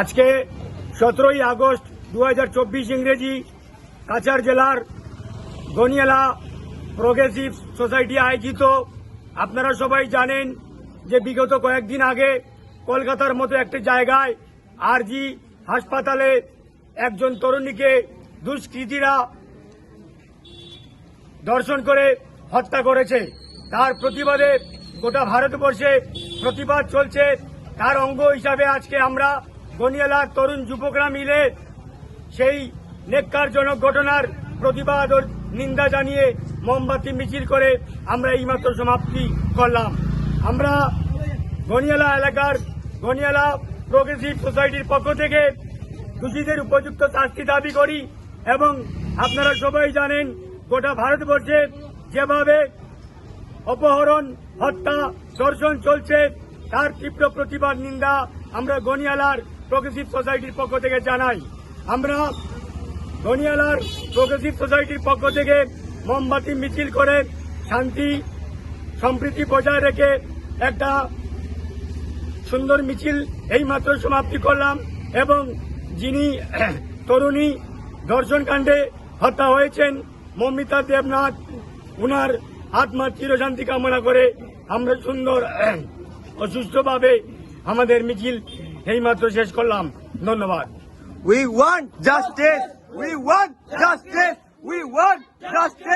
আজকে সতেরোই আগস্ট দু হাজার চব্বিশ ইংরেজি কাছাড় জেলার গনিয়ালা প্রোগ্রেসিভ সোসাইটি আয়োজিত। আপনারা সবাই জানেন যে বিগত কয়েকদিন আগে কলকাতার মতো একটি জায়গায় আরজি হাসপাতালে একজন তরুণীকে দুষ্কৃতীরা দর্শন করে হত্যা করেছে। তার প্রতিবাদে গোটা ভারতবর্ষে প্রতিবাদ চলছে। তার অঙ্গ হিসাবে আজকে আমরা গনিয়ালার তরুণ যুবকরা মিলে সেই নেককারজনক ঘটনার প্রতিবাদ ও নিন্দা জানিয়ে মোমবাতি মিছিল করে আমরা এইমাত্র সমাপ্তি করলাম। আমরা গনিয়ালা এলাকার গনিয়ালা প্রোগ্রেসিভ সোসাইটির পক্ষ থেকে দোষীদের উপযুক্ত শাস্তি দাবি করি এবং আপনারা সবাই জানেন গোটা ভারতবর্ষে যেভাবে অপহরণ, হত্যা, ধর্ষণ চলছে তার তীব্র প্রতিবাদ, নিন্দা আমরা গনিয়ালার প্রগ্রেসিভ সোসাইটির পক্ষ থেকে জানাই। আমরা গনিয়ালার প্রগ্রেসিভ সোসাইটির পক্ষ থেকে মোমবাতি, মিছিল করে শান্তি, সম্প্রীতি বজায় রেখে একটা সুন্দর মিছিল এই মাত্র সমাপ্তি করলাম এবং যিনি তরুণী ধর্ষণ কাণ্ডে হত্যা হয়েছেন, মমিতা দেবনাথ, উনার আত্মার চিরশান্তি কামনা করে আমরা সুন্দর ও সুস্থভাবে আমাদের মিছিল এই মাত্র শেষ করলাম ধন্যবাদ! We want justice! We want justice! We want justice!